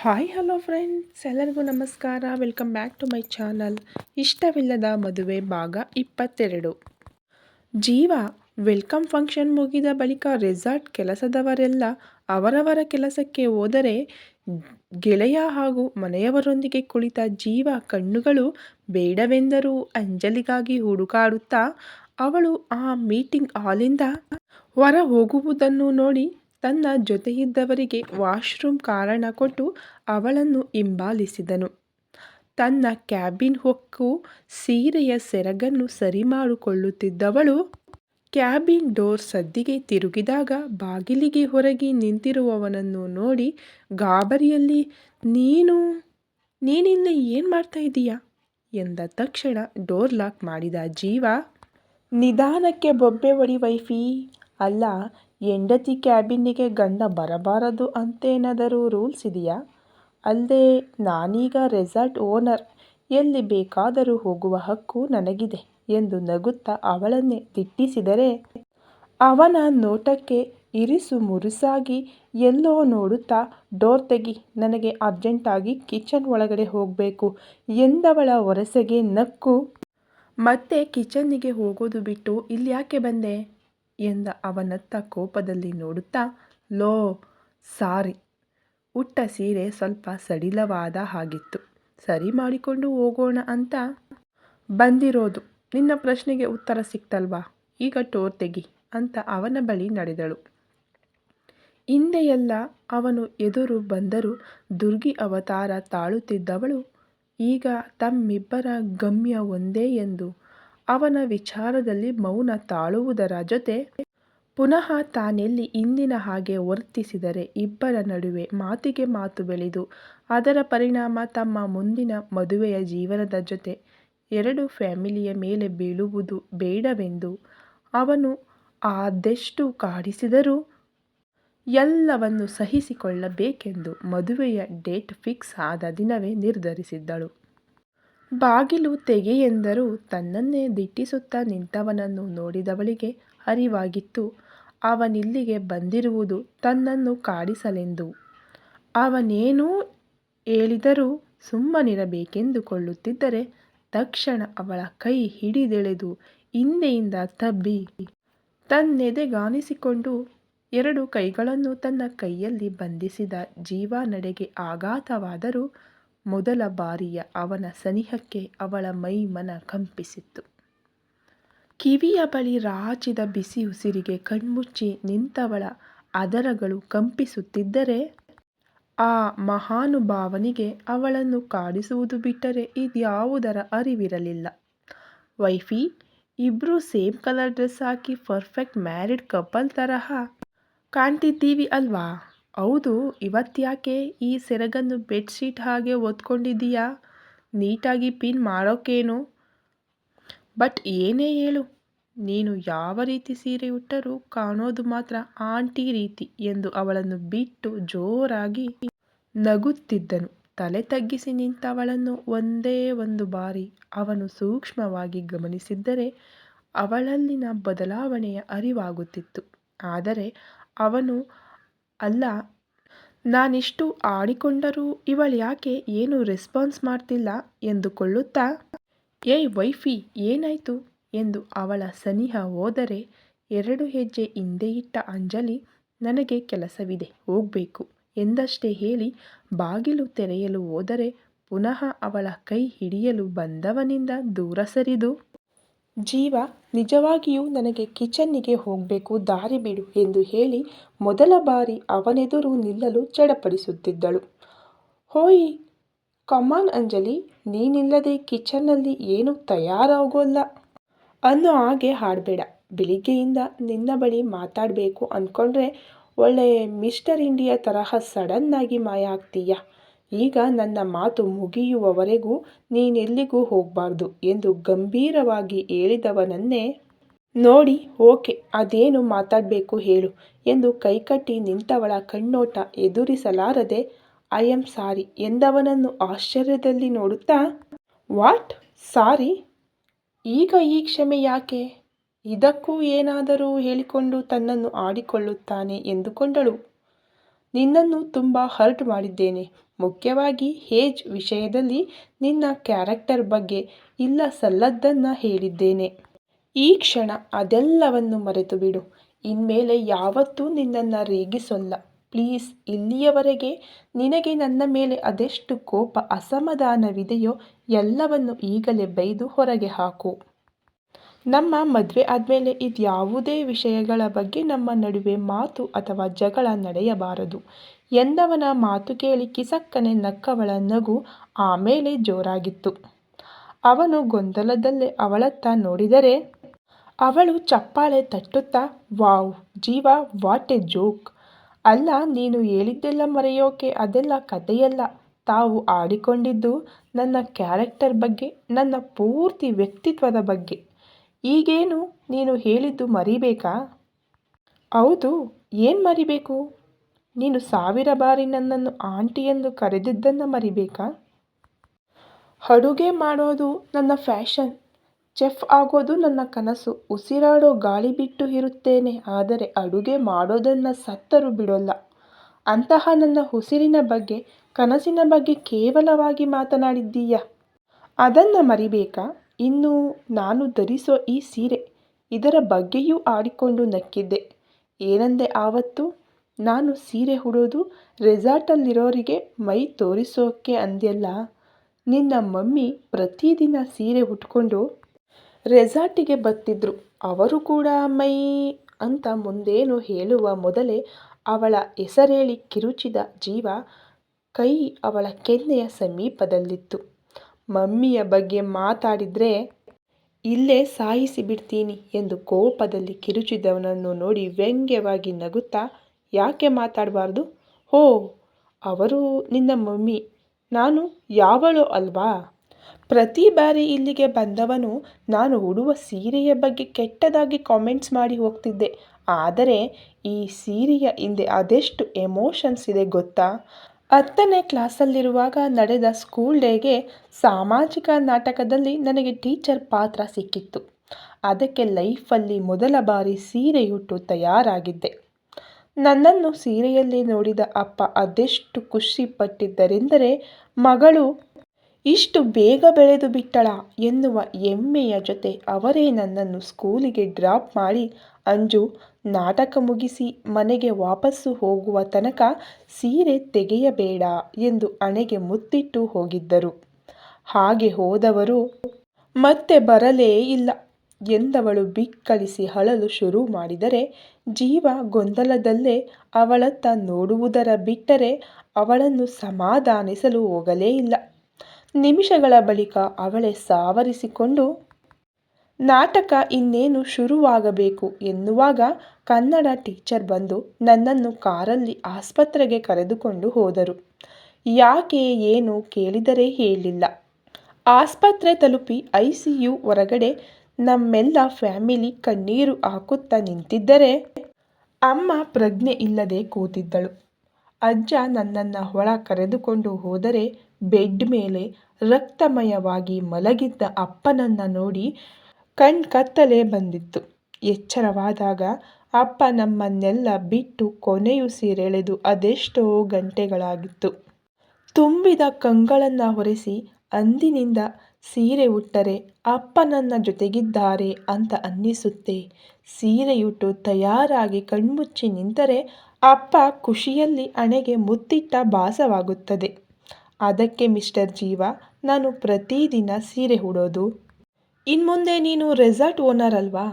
Hi hello friends ಎಲ್ಲರಿಗೂ ನಮಸ್ಕಾರ. Welcome back to my channel ಇಷ್ಟವಿಲ್ಲದ ಮದುವೆ ಭಾಗ ಇಪ್ಪತ್ತೆರಡು. ಜೀವ ವೆಲ್ಕಮ್ ಫಂಕ್ಷನ್ ಮುಗಿದ ಬಳಿಕ ರೆಸಾರ್ಟ್ ಕೆಲಸದವರೆಲ್ಲ ಅವರವರ ಕೆಲಸಕ್ಕೆ ಹೋದರೆ ಗೆಳೆಯ ಹಾಗೂ ಮನೆಯವರೊಂದಿಗೆ ಕುಳಿತ ಜೀವ ಕಣ್ಣುಗಳು ಬೇಡವೆಂದರೂ ಅಂಜಲಿಗಾಗಿ ಹುಡುಕಾಡುತ್ತಾ ಅವಳು ಆ ಮೀಟಿಂಗ್ ಹಾಲಿಂದ ಹೊರ ಹೋಗುವುದನ್ನು ನೋಡಿ ತನ್ನ ಜೊತೆಯಿದ್ದವರಿಗೆ ವಾಶ್ರೂಮ್ ಕಾರಣ ಕೊಟ್ಟು ಅವಳನ್ನು ಹಿಂಬಾಲಿಸಿದನು. ತನ್ನ ಕ್ಯಾಬಿನ್ ಹೊಕ್ಕು, ಸೀರೆಯ ಸೆರಗನ್ನು ಸರಿ ಮಾಡಿಕೊಳ್ಳುತ್ತಿದ್ದವಳು ಕ್ಯಾಬಿನ್ ಡೋರ್ ಸದ್ದಿಗೆ ತಿರುಗಿದಾಗ ಬಾಗಿಲಿಗೆ ಹೊರಗೆ ನಿಂತಿರುವವನನ್ನು ನೋಡಿ ಗಾಬರಿಯಲ್ಲಿ, ನೀನು, ನೀನಿಲ್ಲ ಏನು ಮಾಡ್ತಾ ಇದ್ದೀಯಾ ಎಂದ ತಕ್ಷಣ ಡೋರ್ ಲಾಕ್ ಮಾಡಿದ ಜೀವ, ನಿಧಾನಕ್ಕೆ ಬೊಬ್ಬೆ ಒಡಿ ವೈಫಿ ಅಲ್ಲ ಹೆಂಡತಿ ಕ್ಯಾಬಿನ್ನಿಗೆ ಗಂಡ ಬರಬಾರದು ಅಂತೇನಾದರೂ ರೂಲ್ಸ್ ಇದೆಯಾ? ಅಲ್ಲದೆ ನಾನೀಗ ರೆಸಾರ್ಟ್ ಓನರ್, ಎಲ್ಲಿ ಬೇಕಾದರೂ ಹೋಗುವ ಹಕ್ಕು ನನಗಿದೆ ಎಂದು ನಗುತ್ತಾ ಅವಳನ್ನೇ ದಿಟ್ಟಿಸಿದರೆ ಅವನ ನೋಟಕ್ಕೆ ಇರಿಸು ಮುರುಸಾಗಿ ಎಲ್ಲೋ ನೋಡುತ್ತಾ ಡೋರ್ ತೆಗಿ, ನನಗೆ ಅರ್ಜೆಂಟಾಗಿ ಕಿಚನ್ ಒಳಗಡೆ ಹೋಗಬೇಕು ಎಂದವಳ ಒರೆಸೆಗೆ ನಕ್ಕು. ಮತ್ತೆ ಕಿಚನ್ನಿಗೆ ಹೋಗೋದು ಬಿಟ್ಟು ಇಲ್ಯಾಕೆ ಬಂದೆ? ಎಂದ ಅವನತ್ತ ಕೋಪದಲ್ಲಿ ನೋಡುತ್ತಾ, ಲೋ, ಸಾರಿ. ಉಟ್ಟ ಸೀರೆ ಸ್ವಲ್ಪ ಸಡಿಲವಾದ ಹಾಗಿತ್ತು. ಸರಿ ಮಾಡಿಕೊಂಡು ಹೋಗೋಣ ಅಂತ ಬಂದಿರೋದು. ನಿನ್ನ ಪ್ರಶ್ನೆಗೆ ಉತ್ತರ ಸಿಕ್ತಲ್ವಾ? ಈಗ ಟೋರ್ ತೆಗಿ ಅಂತ ಅವನ ಬಳಿ ನಡೆದಳು. ಹಿಂದೆಯೆಲ್ಲ ಅವನು ಎದುರು ಬಂದರೂ ದುರ್ಗಿ ಅವತಾರ ತಾಳುತ್ತಿದ್ದವಳು. ಈಗ ತಮ್ಮಿಬ್ಬರ ಗಮ್ಯ ಒಂದೇ ಎಂದು ಅವನ ವಿಚಾರದಲ್ಲಿ ಮೌನ ತಾಳುವುದರ ಜೊತೆ ಪುನಃ ತಾನೆಲ್ಲಿ ಇಂದಿನ ಹಾಗೆ ವರ್ತಿಸಿದರೆ ಇಬ್ಬರ ನಡುವೆ ಮಾತಿಗೆ ಮಾತು ಬೆಳೆದು ಅದರ ಪರಿಣಾಮ ತಮ್ಮ ಮುಂದಿನ ಮದುವೆಯ ಜೀವನದ ಜೊತೆ ಎರಡು ಫ್ಯಾಮಿಲಿಯ ಮೇಲೆ ಬೀಳುವುದು ಬೇಡವೆಂದು ಅವನು ಆದಷ್ಟು ಕಾಡಿಸಿದರೂ ಎಲ್ಲವನ್ನು ಸಹಿಸಿಕೊಳ್ಳಬೇಕೆಂದು ಮದುವೆಯ ಡೇಟ್ ಫಿಕ್ಸ್ ಆದ ದಿನವೇ ನಿರ್ಧರಿಸಿದ್ದಳು. ಬಾಗಿಲು ತೆಗೆಯೆಂದರೂ ತನ್ನನ್ನೇ ದಿಟ್ಟಿಸುತ್ತ ನಿಂತವನನ್ನು ನೋಡಿದವಳಿಗೆ ಅರಿವಾಗಿತ್ತು ಅವನಿಲ್ಲಿಗೆ ಬಂದಿರುವುದು ತನ್ನನ್ನು ಕಾಡಿಸಲೆಂದು. ಅವನೇನೂ ಹೇಳಿದರೂ ಸುಮ್ಮನಿರಬೇಕೆಂದುಕೊಳ್ಳುತ್ತಿದ್ದರೆ ತಕ್ಷಣ ಅವಳ ಕೈ ಹಿಡಿದೆಳೆದು ಹಿಂದೆಯಿಂದ ತಬ್ಬಿ ತನ್ನೆದೆಗಾನಿಸಿಕೊಂಡು ಎರಡು ಕೈಗಳನ್ನು ತನ್ನ ಕೈಯಲ್ಲಿ ಬಂಧಿಸಿದ ಜೀವ ನಡೆಗೆ ಆಘಾತವಾದರೂ ಮೊದಲ ಬಾರಿಯ ಅವನ ಸನಿಹಕ್ಕೆ ಅವಳ ಮೈ ಮನ ಕಂಪಿಸಿತ್ತು. ಕಿವಿಯ ಬಳಿ ರಾಚಿದ ಬಿಸಿ ಉಸಿರಿಗೆ ಕಣ್ಮುಚ್ಚಿ ನಿಂತವಳ ಅದರಗಳು ಕಂಪಿಸುತ್ತಿದ್ದರೆ ಆ ಮಹಾನುಭಾವನಿಗೆ ಅವಳನ್ನು ಕಾಡಿಸುವುದು ಬಿಟ್ಟರೆ ಇದ್ಯಾವುದರ ಅರಿವಿರಲಿಲ್ಲ. ವೈಫಿ, ಇಬ್ರೂ ಸೇಮ್ ಕಲರ್ ಡ್ರೆಸ್ ಹಾಕಿ ಪರ್ಫೆಕ್ಟ್ ಮ್ಯಾರಿಡ್ ಕಪಲ್ ತರಹ ಕಾಣ್ತಿದ್ದೀವಿ ಅಲ್ವಾ ಹೌದು, ಇವತ್ತ್ಯಾಕೆ ಈ ಸೆರಗನ್ನು ಬೆಡ್ಶೀಟ್ ಹಾಗೆ ಓದ್ಕೊಂಡಿದ್ದೀಯಾ ನೀಟಾಗಿ ಪಿನ್ ಮಾಡೋಕೇನು? ಬಟ್ ಏನೇ ಹೇಳು, ನೀನು ಯಾವ ರೀತಿ ಸೀರೆ ಉಟ್ಟರೂ ಕಾಣೋದು ಮಾತ್ರ ಆಂಟಿ ರೀತಿ ಎಂದು ಅವಳನ್ನು ಬಿಟ್ಟು ಜೋರಾಗಿ ನಗುತ್ತಿದ್ದನು. ತಲೆ ತಗ್ಗಿಸಿ ನಿಂತವಳನ್ನು ಒಂದೇ ಒಂದು ಬಾರಿ ಅವನು ಸೂಕ್ಷ್ಮವಾಗಿ ಗಮನಿಸಿದ್ದರೆ ಅವಳಲ್ಲಿನ ಬದಲಾವಣೆಯ ಅರಿವಾಗುತ್ತಿತ್ತು. ಆದರೆ ಅವನು ಅಲ್ಲ, ನಾನಿಷ್ಟು ಆಡಿಕೊಂಡರೂ ಇವಳು ಯಾಕೆ ಏನು ರೆಸ್ಪಾನ್ಸ್ ಮಾಡ್ತಿಲ್ಲ ಎಂದುಕೊಳ್ಳುತ್ತಾ, ಏಯ್ ವೈಫಿ, ಏನಾಯ್ತು? ಎಂದು ಅವಳ ಸನಿಹ ಹೋದರೆ ಎರಡು ಹೆಜ್ಜೆ ಹಿಂದೆ ಇಟ್ಟ ಅಂಜಲಿ, ನನಗೆ ಕೆಲಸವಿದೆ, ಹೋಗ್ಬೇಕು ಎಂದಷ್ಟೇ ಹೇಳಿ ಬಾಗಿಲು ತೆರೆಯಲು ಹೋದರೆ ಪುನಃ ಅವಳ ಕೈ ಹಿಡಿಯಲು ಬಂದವನಿಂದ ದೂರ ಸರಿದು ಜೀವ ನಿಜವಾಗಿಯೂ ನನಗೆ ಕಿಚನ್ನಿಗೆ ಹೋಗಬೇಕು, ದಾರಿ ಬಿಡು ಎಂದು ಹೇಳಿ ಮೊದಲ ಬಾರಿ ಅವನೆದುರು ನಿಲ್ಲಲು ಚಡಪಡಿಸುತ್ತಿದ್ದಳು. ಹೋಯ್ ಕಮಾನ್ ಅಂಜಲಿ, ನೀನಿಲ್ಲದೆ ಕಿಚನ್ನಲ್ಲಿ ಏನೂ ತಯಾರಾಗೋಲ್ಲ ಅನ್ನೋ ಹಾಗೆ ಹಾಡಬೇಡ. ಬೆಳಿಗ್ಗೆಯಿಂದ ನಿನ್ನ ಬಳಿ ಮಾತಾಡಬೇಕು ಅಂದ್ಕೊಂಡ್ರೆ ಒಳ್ಳೆ ಮಿಸ್ಟರ್ ಇಂಡಿಯಾ ತರಹ ಸಡನ್ನಾಗಿ ಮಾಯ ಆಗ್ತೀಯ? ಈಗ ನನ್ನ ಮಾತು ಮುಗಿಯುವವರೆಗೂ ನೀನೆಲ್ಲಿಗೂ ಹೋಗಬಾರ್ದು ಎಂದು ಗಂಭೀರವಾಗಿ ಹೇಳಿದವನನ್ನೇ, ನೋಡಿ, ಓಕೆ, ಅದೇನು ಮಾತಾಡಬೇಕು ಹೇಳು ಎಂದು ಕೈಕಟ್ಟಿ ನಿಂತವಳ ಕಣ್ಣೋಟ ಎದುರಿಸಲಾರದೆ, ಐ ಆಮ್ ಸಾರಿ ಎಂದವನನ್ನು ಆಶ್ಚರ್ಯದಲ್ಲಿ ನೋಡುತ್ತಾ, ವಾಟ್? ಸಾರಿ? ಈಗ ಈ ಕ್ಷಮೆ ಯಾಕೆ? ಇದಕ್ಕೂ ಏನಾದರೂ ಹೇಳಿಕೊಂಡು ತನ್ನನ್ನು ಆಡಿಕೊಳ್ಳುತ್ತಾನೆ ಎಂದುಕೊಂಡಳು. ನಿನ್ನನ್ನು ತುಂಬ ಹರ್ಟ್ ಮಾಡಿದ್ದೇನೆ. ಮುಖ್ಯವಾಗಿ ಹೇಜ್ ವಿಷಯದಲ್ಲಿ ನಿನ್ನ ಕ್ಯಾರೆಕ್ಟರ್ ಬಗ್ಗೆ ಇಲ್ಲ ಸಲ್ಲದ್ದನ್ನು ಹೇಳಿದ್ದೇನೆ. ಈ ಕ್ಷಣ ಅದೆಲ್ಲವನ್ನು ಮರೆತು ಬಿಡು ಇನ್ಮೇಲೆ ಯಾವತ್ತೂ ನಿನ್ನನ್ನು ರೇಗಿಸೋಲ್ಲ. ಪ್ಲೀಸ್, ಇಲ್ಲಿಯವರೆಗೆ ನಿನಗೆ ನನ್ನ ಮೇಲೆ ಅದೆಷ್ಟು ಕೋಪ ಅಸಮಾಧಾನವಿದೆಯೋ ಎಲ್ಲವನ್ನು ಈಗಲೇ ಬೈದು ಹೊರಗೆ ಹಾಕು. ನಮ್ಮ ಮದುವೆ ಆದಮೇಲೆ ಇದ್ಯಾವುದೇ ವಿಷಯಗಳ ಬಗ್ಗೆ ನಮ್ಮ ನಡುವೆ ಮಾತು ಅಥವಾ ಜಗಳ ನಡೆಯಬಾರದು. ಎಂದವನ ಮಾತು ಕೇಳಿ ಕಿಸಕ್ಕನೆ ನಕ್ಕವಳ ನಗು ಆಮೇಲೆ ಜೋರಾಗಿತ್ತು. ಅವನು ಗೊಂದಲದಲ್ಲೇ ಅವಳತ್ತ ನೋಡಿದರೆ, ಅವಳು ಚಪ್ಪಾಳೆ ತಟ್ಟುತ್ತಾ, wow, Jeeva, what a joke. ಅಲ್ಲ, ನೀನು ಹೇಳಿದ್ದೆಲ್ಲ ಮರೆಯೋಕೆ ಅದೆಲ್ಲ ಕಥೆಯಲ್ಲ. ತಾವು ಆಡಿಕೊಂಡಿದ್ದು ನನ್ನ ಕ್ಯಾರೆಕ್ಟರ್ ಬಗ್ಗೆ, ನನ್ನ ಪೂರ್ತಿ ವ್ಯಕ್ತಿತ್ವದ ಬಗ್ಗೆ. ಈಗೇನು ನೀನು ಹೇಳಿದ್ದು ಮರಿಬೇಕಾ? ಹೌದು, ಏನು ಮರಿಬೇಕು? ನೀನು ಸಾವಿರ ಬಾರಿ ನನ್ನನ್ನು ಆಂಟಿ ಎಂದು ಕರೆದಿದ್ದನ್ನು ಮರಿಬೇಕಾ? ಅಡುಗೆ ಮಾಡೋದು ನನ್ನ ಫ್ಯಾಷನ್, ಚೆಫ್ ಆಗೋದು ನನ್ನ ಕನಸು, ಉಸಿರಾಡೋ ಗಾಳಿ ಬಿಟ್ಟು ಇರುತ್ತೇನೆ, ಆದರೆ ಅಡುಗೆ ಮಾಡೋದನ್ನು ಸತ್ತರೂ ಬಿಡೋಲ್ಲ. ಅಂತಹ ನನ್ನ ಉಸಿರಿನ ಬಗ್ಗೆ, ಕನಸಿನ ಬಗ್ಗೆ ಕೇವಲವಾಗಿ ಮಾತನಾಡಿದ್ದೀಯ? ಅದನ್ನು ಮರಿಬೇಕಾ? ಇನ್ನು ನಾನು ಧರಿಸೋ ಈ ಸೀರೆ ಇದರ ಬಗ್ಗೆಯೂ ಆಡಿಕೊಂಡು ನಕ್ಕಿದ್ದೆ. ಏನಂದೆ ಆವತ್ತು? ನಾನು ಸೀರೆ ಉಡೋದು ರೆಸಾರ್ಟಲ್ಲಿರೋರಿಗೆ ಮೈ ತೋರಿಸೋಕ್ಕೆ ಅಂದ್ಯಲ್ಲ? ನಿನ್ನ ಮಮ್ಮಿ ಪ್ರತಿದಿನ ಸೀರೆ ಉಟ್ಕೊಂಡು ರೆಸಾರ್ಟಿಗೆ ಬರ್ತಿದ್ರು. ಅವರು ಕೂಡ ಮೈ ಅಂತ ಮುಂದೇನು ಹೇಳುವ ಮೊದಲೇ ಅವಳ ಹೆಸರೇಳಿ ಕಿರುಚಿದ ಜೀವ ಕೈ ಅವಳ ಕೆನ್ನೆಯ ಸಮೀಪದಲ್ಲಿತ್ತು. ಮಮ್ಮಿಯ ಬಗ್ಗೆ ಮಾತಾಡಿದ್ರೆ, ಇಲ್ಲೇ ಸಾಯಿಸಿ ಬಿಡ್ತೀನಿ ಎಂದು ಕೋಪದಲ್ಲಿ ಕಿರುಚಿದವನನ್ನು ನೋಡಿ ವ್ಯಂಗ್ಯವಾಗಿ ನಗುತ್ತಾ, ಯಾಕೆ ಮಾತಾಡಬಾರ್ದು? ಹೋ, ಅವರು ನಿನ್ನ ಮಮ್ಮಿ. ನಾನು ಯಾವಳೋ ಅಲ್ವಾ? ಪ್ರತಿ ಬಾರಿ ಇಲ್ಲಿಗೆ ಬಂದವನು ನಾನು ಉಡುವ ಸೀರೆಯ ಬಗ್ಗೆ ಕೆಟ್ಟದಾಗಿ ಕಾಮೆಂಟ್ಸ್ ಮಾಡಿ ಹೋಗ್ತಿದ್ದೆ. ಆದರೆ ಈ ಸೀರೆಯ ಹಿಂದೆ ಅದೆಷ್ಟು ಎಮೋಷನ್ಸ್ ಇದೆ ಗೊತ್ತಾ? ಹತ್ತನೇ ಕ್ಲಾಸಲ್ಲಿರುವಾಗ ನಡೆದ ಸ್ಕೂಲ್ ಡೇಗೆ ಸಾಮಾಜಿಕ ನಾಟಕದಲ್ಲಿ ನನಗೆ ಟೀಚರ್ ಪಾತ್ರ ಸಿಕ್ಕಿತ್ತು. ಅದಕ್ಕೆ ಲೈಫಲ್ಲಿ ಮೊದಲ ಬಾರಿ ಸೀರೆಯುಟ್ಟು ತಯಾರಾಗಿದ್ದೆ. ನನ್ನನ್ನು ಸೀರೆಯಲ್ಲಿ ನೋಡಿದ ಅಪ್ಪ ಅದೆಷ್ಟು ಖುಷಿ ಪಟ್ಟಿದ್ದರೆಂದರೆ ಮಗಳು, ಇಷ್ಟು ಬೇಗ ಬೆಳೆದು ಬಿಟ್ಟಳ ಎನ್ನುವ ಹೆಮ್ಮೆಯ ಜೊತೆ ಅವರೇ ನನ್ನನ್ನು ಸ್ಕೂಲಿಗೆ ಡ್ರಾಪ್ ಮಾಡಿ ಅಂಜು ನಾಟಕ ಮುಗಿಸಿ ಮನೆಗೆ ವಾಪಸ್ಸು ಹೋಗುವ ತನಕ ಸೀರೆ ತೆಗೆಯಬೇಡ ಎಂದು ಹಣೆಗೆ ಮುತ್ತಿಟ್ಟು ಹೋಗಿದ್ದರು. ಹಾಗೆ ಹೋದವರು, ಮತ್ತೆ ಬರಲೇ ಇಲ್ಲ ಎಂದವಳು ಬಿಕ್ಕಳಿಸಿ ಅಳಲು ಶುರು ಮಾಡಿದರೆ ಜೀವ ಗೊಂದಲದಲ್ಲೇ ಅವಳತ್ತ ನೋಡುವುದರ ಬಿಟ್ಟರೆ ಅವಳನ್ನು ಸಮಾಧಾನಿಸಲು ಹೋಗಲೇ ಇಲ್ಲ. ನಿಮಿಷಗಳ ಬಳಿಕ ಅವಳೇ ಸಾವರಿಸಿಕೊಂಡು ನಾಟಕ ಇನ್ನೇನು ಶುರುವಾಗಬೇಕು ಎನ್ನುವಾಗ ಕನ್ನಡ ಟೀಚರ್ ಬಂದು ನನ್ನನ್ನು ಕಾರಲ್ಲಿ ಆಸ್ಪತ್ರೆಗೆ ಕರೆದುಕೊಂಡು ಹೋದರು. ಯಾಕೆ ಏನು ಕೇಳಿದರೆ ಹೇಳಿಲ್ಲ. ಆಸ್ಪತ್ರೆ ತಲುಪಿ ಐ ಸಿ ಯು ಹೊರಗಡೆ ನಮ್ಮೆಲ್ಲ ಫ್ಯಾಮಿಲಿ ಕಣ್ಣೀರು ಹಾಕುತ್ತಾ ನಿಂತಿದ್ದರೆ ಅಮ್ಮ ಪ್ರಜ್ಞೆ ಇಲ್ಲದೆ ಕೂತಿದ್ದಳು. ಅಜ್ಜ ನನ್ನನ್ನು ಒಳ ಕರೆದುಕೊಂಡು ಹೋದರೆ ಬೆಡ್ ಮೇಲೆ ರಕ್ತಮಯವಾಗಿ ಮಲಗಿದ್ದ ಅಪ್ಪನನ್ನು ನೋಡಿ ಕತ್ತಲೆ ಬಂದಿತ್ತು. ಎಚ್ಚರವಾದಾಗ, ಅಪ್ಪ ನಮ್ಮನ್ನೆಲ್ಲ ಬಿಟ್ಟು ಕೊನೆಯುಸಿರೆಳೆದು ಅದೆಷ್ಟೋ ಗಂಟೆಗಳಾಗಿತ್ತು. ತುಂಬಿದ ಕಂಗಳನ್ನು ಹೊರೆಸಿ ಅಂದಿನಿಂದ ಸೀರೆ ಉಟ್ಟರೆ ಅಪ್ಪ ನನ್ನ ಜೊತೆಗಿದ್ದಾರೆ ಅಂತ ಅನ್ನಿಸುತ್ತೆ. ಸೀರೆಯುಟ್ಟು ತಯಾರಾಗಿ ಕಣ್ಮುಚ್ಚಿ ನಿಂತರೆ ಅಪ್ಪ ಖುಷಿಯಲ್ಲಿ ಅಣೆಗೆ ಮುತ್ತಿಟ್ಟ ಭಾಸವಾಗುತ್ತದೆ. ಅದಕ್ಕೆ ಮಿಸ್ಟರ್ ಜೀವ, ನಾನು ಪ್ರತಿದಿನ ಸೀರೆ ಉಡೋದು ಇನ್ಮುಂದೆ ನೀನು ರೆಸಾರ್ಟ್ ಓನರ್ ಅಲ್ವಾ?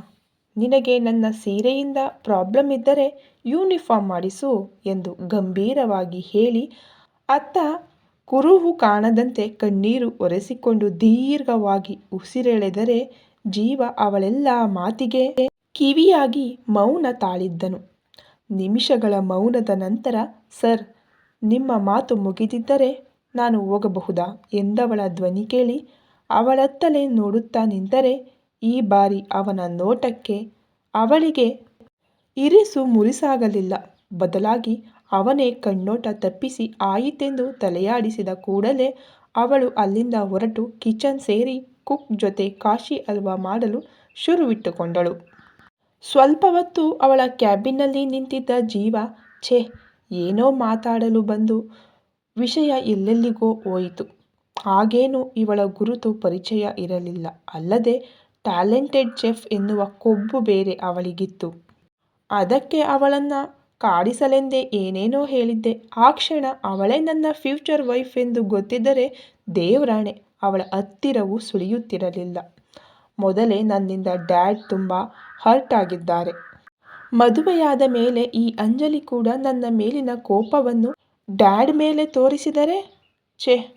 ನಿನಗೆ ನನ್ನ ಸೀರೆಯಿಂದ ಪ್ರಾಬ್ಲಮ್ ಇದ್ದರೆ ಯೂನಿಫಾರ್ಮ್ ಮಾಡಿಸು ಎಂದು ಗಂಭೀರವಾಗಿ ಹೇಳಿ ಅತ್ತ ಕುರುಹು ಕಾಣದಂತೆ ಕಣ್ಣೀರು ಒರೆಸಿಕೊಂಡು ದೀರ್ಘವಾಗಿ ಉಸಿರೆಳೆದರೆ ಜೀವ ಅವಳೆಲ್ಲ ಮಾತಿಗೆ ಕಿವಿಯಾಗಿ ಮೌನ ತಾಳಿದ್ದನು. ನಿಮಿಷಗಳ ಮೌನದ ನಂತರ, ಸರ್, ನಿಮ್ಮ ಮಾತು ಮುಗಿದಿದ್ದರೆ ನಾನು ಹೋಗಬಹುದಾ? ಎಂದವಳ ಧ್ವನಿ ಕೇಳಿ ಅವಳತ್ತಲೇ ನೋಡುತ್ತಾ ನಿಂತರೆ ಈ ಬಾರಿ ಅವನ ನೋಟಕ್ಕೆ ಅವಳಿಗೆ ಇರಿಸು ಮುರಿಸಾಗಲಿಲ್ಲ. ಬದಲಾಗಿ ಅವನೇ ಕಣ್ಣೋಟ ತಪ್ಪಿಸಿ ಆಯಿತೆಂದು ತಲೆಯಾಡಿಸಿದ ಕೂಡಲೇ ಅವಳು ಅಲ್ಲಿಂದ ಹೊರಟು ಕಿಚನ್ ಸೇರಿ ಕುಕ್ ಜೊತೆ ಕಾಶಿ ಹಲ್ವಾ ಮಾಡಲು ಶುರುವಿಟ್ಟುಕೊಂಡಳು. ಸ್ವಲ್ಪ ಹೊತ್ತು ಅವಳ ಕ್ಯಾಬಿನ್ನಲ್ಲಿ ನಿಂತಿದ್ದ ಜೀವ, ಛೇ, ಏನೋ ಮಾತಾಡಲು ಬಂದು ವಿಷಯ ಎಲ್ಲೆಲ್ಲಿಗೋ ಹೋಯಿತು. ಆಗೇನು ಇವಳ ಗುರುತು ಪರಿಚಯ ಇರಲಿಲ್ಲ. ಅಲ್ಲದೆ ಟ್ಯಾಲೆಂಟೆಡ್ ಚೆಫ್ ಎನ್ನುವ ಕೊಬ್ಬು ಬೇರೆ ಅವಳಿಗಿತ್ತು. ಅದಕ್ಕೆ ಅವಳನ್ನು ಕಾಡಿಸಲೆಂದೇ ಏನೇನೋ ಹೇಳಿದ್ದೆ. ಆ ಕ್ಷಣ ಅವಳೇ ನನ್ನ ಫ್ಯೂಚರ್ ವೈಫ್ ಎಂದು ಗೊತ್ತಿದ್ದರೆ ದೇವ್ರಾಣೆ ಅವಳ ಹತ್ತಿರವು ಸುಳಿಯುತ್ತಿರಲಿಲ್ಲ. ಮೊದಲೇ ನನ್ನಿಂದ ಡ್ಯಾಡ್ ತುಂಬ ಹರ್ಟ್ ಆಗಿದ್ದಾರೆ. ಮದುವೆಯಾದ ಮೇಲೆ ಈ ಅಂಜಲಿ ಕೂಡ ನನ್ನ ಮೇಲಿನ ಕೋಪವನ್ನು ಡ್ಯಾಡ್ ಮೇಲೆ ತೋರಿಸಿದರೆ ಛೇ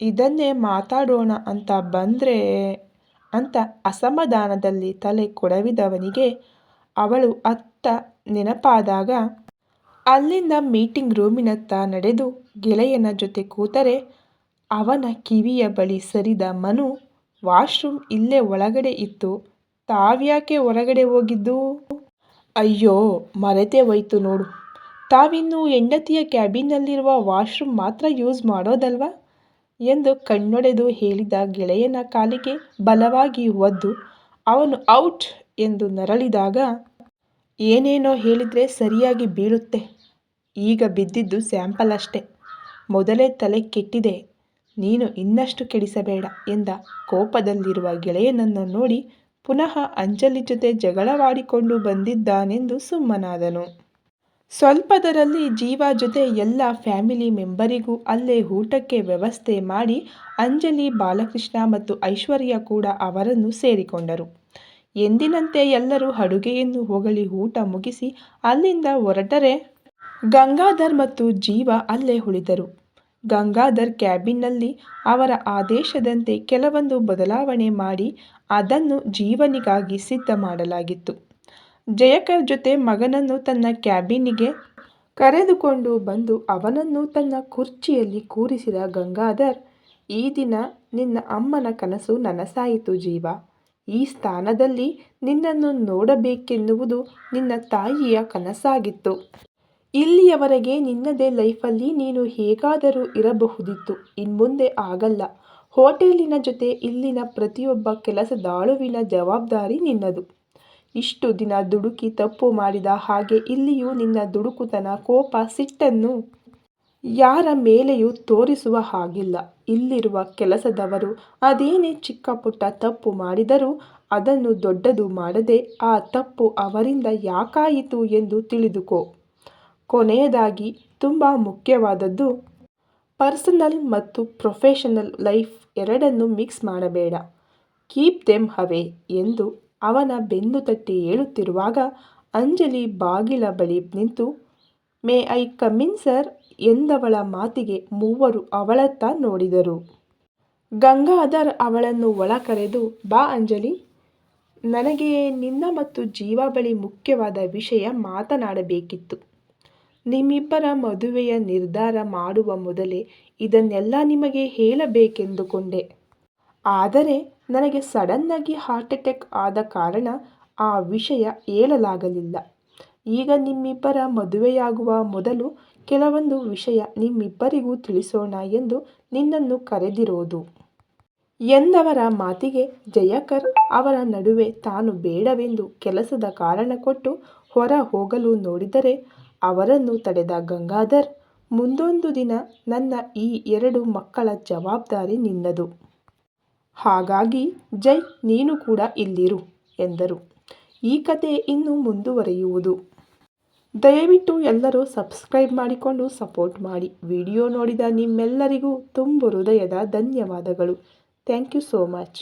ಇದನ್ನೇ ಮಾತಾಡೋಣ ಅಂತ ಬಂದರೆ ಅಂತ ಅಸಮಾಧಾನದಲ್ಲಿ ತಲೆ ಕೊಡವಿದವನಿಗೆ ಅವಳು ಅತ್ತ ನೆನಪಾದಾಗ ಅಲ್ಲಿಂದ ಮೀಟಿಂಗ್ ರೂಮಿನತ್ತ ನಡೆದು ಗೆಳೆಯನ ಜೊತೆ ಕೂತರೆ ಅವನ ಕಿವಿಯ ಬಳಿ ಸರಿದ ಮನು, ವಾಶ್ರೂಮ್ ಇಲ್ಲೇ ಒಳಗಡೆ ಇತ್ತು. ತಾವ್ಯಾಕೆ ಹೊರಗಡೆ ಹೋಗಿದ್ದು? ಅಯ್ಯೋ, ಮರೆತೇ ಹೋಯ್ತು ನೋಡು. ತಾವಿನ್ನು ಹೆಂಡತಿಯ ಕ್ಯಾಬಿನ್ನಲ್ಲಿರುವ ವಾಶ್ರೂಮ್ ಮಾತ್ರ ಯೂಸ್ ಮಾಡೋದಲ್ವಾ? ಎಂದು ಕಣ್ಣೊಡೆದು ಹೇಳಿದ ಗೆಳೆಯನ ಕಾಲಿಗೆ ಬಲವಾಗಿ ಒದ್ದು, ಅವನು ಔಟ್ ಎಂದು ನರಳಿದಾಗ, ಏನೇನೋ ಹೇಳಿದರೆ ಸರಿಯಾಗಿ ಬೀಳುತ್ತೆ. ಈಗ ಬಿದ್ದಿದ್ದು ಸ್ಯಾಂಪಲ್ ಅಷ್ಟೆ. ಮೊದಲೇ ತಲೆ ಕೆಟ್ಟಿದೆ. ನೀನು ಇನ್ನಷ್ಟು ಕೆಡಿಸಬೇಡ ಎಂದ ಕೋಪದಲ್ಲಿರುವ ಗೆಳೆಯನನ್ನು ನೋಡಿ ಪುನಃ ಅಂಜಲಿ ಜೊತೆ ಜಗಳವಾಡಿಕೊಂಡು ಬಂದಿದ್ದಾನೆಂದು ಸುಮ್ಮನಾದನು. ಸ್ವಲ್ಪದರಲ್ಲಿ ಜೀವ ಜೊತೆ ಎಲ್ಲ ಫ್ಯಾಮಿಲಿ ಮೆಂಬರಿಗೂ ಅಲ್ಲೇ ಊಟಕ್ಕೆ ವ್ಯವಸ್ಥೆ ಮಾಡಿ ಅಂಜಲಿ ಬಾಲಕೃಷ್ಣ ಮತ್ತು ಐಶ್ವರ್ಯ ಕೂಡ ಅವರನ್ನು ಸೇರಿಕೊಂಡರು. ಎಂದಿನಂತೆ ಎಲ್ಲರೂ ಅಡುಗೆಯನ್ನು ಹೊಗಳಿ ಊಟ ಮುಗಿಸಿ ಅಲ್ಲಿಂದ ಹೊರಟರೆ ಗಂಗಾಧರ್ ಮತ್ತು ಜೀವ ಅಲ್ಲೇ ಉಳಿದರು. ಗಂಗಾಧರ್ ಕ್ಯಾಬಿನ್ನಲ್ಲಿ ಅವರ ಆದೇಶದಂತೆ ಕೆಲವೊಂದು ಬದಲಾವಣೆ ಮಾಡಿ ಅದನ್ನು ಜೀವನಿಗಾಗಿ ಸಿದ್ಧ ಮಾಡಲಾಗಿತ್ತು. ಜಯಕರ್ ಜೊತೆ ಮಗನನ್ನು ತನ್ನ ಕ್ಯಾಬಿನಿಗೆ ಕರೆದುಕೊಂಡು ಬಂದು ಅವನನ್ನು ತನ್ನ ಕುರ್ಚಿಯಲ್ಲಿ ಕೂರಿಸಿದ ಗಂಗಾಧರ್, ಈ ದಿನ ನಿನ್ನ ಅಮ್ಮನ ಕನಸು ನನಸಾಯಿತು ಜೀವ. ಈ ಸ್ಥಾನದಲ್ಲಿ ನಿನ್ನನ್ನು ನೋಡಬೇಕೆನ್ನುವುದು ನಿನ್ನ ತಾಯಿಯ ಕನಸಾಗಿತ್ತು. ಇಲ್ಲಿಯವರೆಗೆ ನಿನ್ನದೇ ಲೈಫಲ್ಲಿ ನೀನು ಹೇಗಾದರೂ ಇರಬಹುದಿತ್ತು. ಇನ್ಮುಂದೆ ಆಗಲ್ಲ. ಹೋಟೆಲಿನ ಜೊತೆ ಇಲ್ಲಿನ ಪ್ರತಿಯೊಬ್ಬ ಕೆಲಸದಾಳುವಿನ ಜವಾಬ್ದಾರಿ ನಿನ್ನದು. ಇಷ್ಟು ದಿನ ದುಡುಕಿ ತಪ್ಪು ಮಾಡಿದ ಹಾಗೆ ಇಲ್ಲಿಯೂ ನಿನ್ನ ದುಡುಕುತನ ಕೋಪ ಸಿಟ್ಟನ್ನು ಯಾರ ಮೇಲೆಯೂ ತೋರಿಸುವ ಹಾಗಿಲ್ಲ. ಇಲ್ಲಿರುವ ಕೆಲಸದವರು ಅದೇನೇ ಚಿಕ್ಕ ಪುಟ್ಟ ತಪ್ಪು ಮಾಡಿದರೂ ಅದನ್ನು ದೊಡ್ಡದು ಮಾಡದೆ ಆ ತಪ್ಪು ಅವರಿಂದ ಯಾಕಾಯಿತು ಎಂದು ತಿಳಿದುಕೋ. ಕೊನೆಯದಾಗಿ, ತುಂಬ ಮುಖ್ಯವಾದದ್ದು, ಪರ್ಸನಲ್ ಮತ್ತು ಪ್ರೊಫೆಷನಲ್ ಲೈಫ್ ಎರಡನ್ನೂ ಮಿಕ್ಸ್ ಮಾಡಬೇಡ. ಕೀಪ್ ದೆಮ್ ಹವೆ ಎಂದು ಅವನ ಬೆನ್ನು ತಟ್ಟಿ ಹೇಳುತ್ತಿರುವಾಗ ಅಂಜಲಿ ಬಾಗಿಲ ಬಳಿ ನಿಂತು, may I come in sir ಎಂದವಳ ಮಾತಿಗೆ ಮೂವರು ಅವಳತ್ತ ನೋಡಿದರು. ಗಂಗಾಧರ್ ಅವಳನ್ನು ಒಳ ಕರೆದು, ಬಾ ಅಂಜಲಿ, ನನಗೆ ನಿನ್ನ ಮತ್ತು ಜೀವ ಬಳಿ ಮುಖ್ಯವಾದ ವಿಷಯ ಮಾತನಾಡಬೇಕಿತ್ತು. ನಿಮ್ಮಿಬ್ಬರ ಮದುವೆಯ ನಿರ್ಧಾರ ಮಾಡುವ ಮೊದಲೇ ಇದನ್ನೆಲ್ಲ ನಿಮಗೆ ಹೇಳಬೇಕೆಂದುಕೊಂಡೆ. ಆದರೆ ನನಗೆ ಸಡನ್ನಾಗಿ ಹಾರ್ಟ್ ಅಟ್ಯಾಕ್ ಆದ ಕಾರಣ ಆ ವಿಷಯ ಹೇಳಲಾಗಲಿಲ್ಲ. ಈಗ ನಿಮ್ಮಿಬ್ಬರ ಮದುವೆಯಾಗುವ ಮೊದಲು ಕೆಲವೊಂದು ವಿಷಯ ನಿಮ್ಮಿಬ್ಬರಿಗೂ ತಿಳಿಸೋಣ ಎಂದು ನಿನ್ನನ್ನು ಕರೆದಿರೋದು. ಎಂದವರ ಮಾತಿಗೆ ಜಯಕರ್ ಅವರ ನಡುವೆ ತಾನು ಬೇಡವೆಂದು ಕೆಲಸದ ಕಾರಣ ಕೊಟ್ಟು ಹೊರ ಹೋಗಲು ನೋಡಿದರೆ ಅವರನ್ನು ತಡೆದ ಗಂಗಾಧರ್, ಮುಂದೊಂದು ದಿನ ನನ್ನ ಈ ಎರಡು ಮಕ್ಕಳ ಜವಾಬ್ದಾರಿ ನಿನ್ನದು. ಹಾಗಾಗಿ ಜೈ ನೀನು ಕೂಡ ಇಲ್ಲಿರು ಎಂದರು. ಈ ಕತೆ ಇನ್ನು ಮುಂದುವರಿಯುವುದು. ದಯವಿಟ್ಟು ಎಲ್ಲರೂ ಸಬ್ಸ್ಕ್ರೈಬ್ ಮಾಡಿಕೊಂಡು ಸಪೋರ್ಟ್ ಮಾಡಿ. ವಿಡಿಯೋ ನೋಡಿದ ನಿಮ್ಮೆಲ್ಲರಿಗೂ ತುಂಬು ಹೃದಯದ ಧನ್ಯವಾದಗಳು. Thank you so much.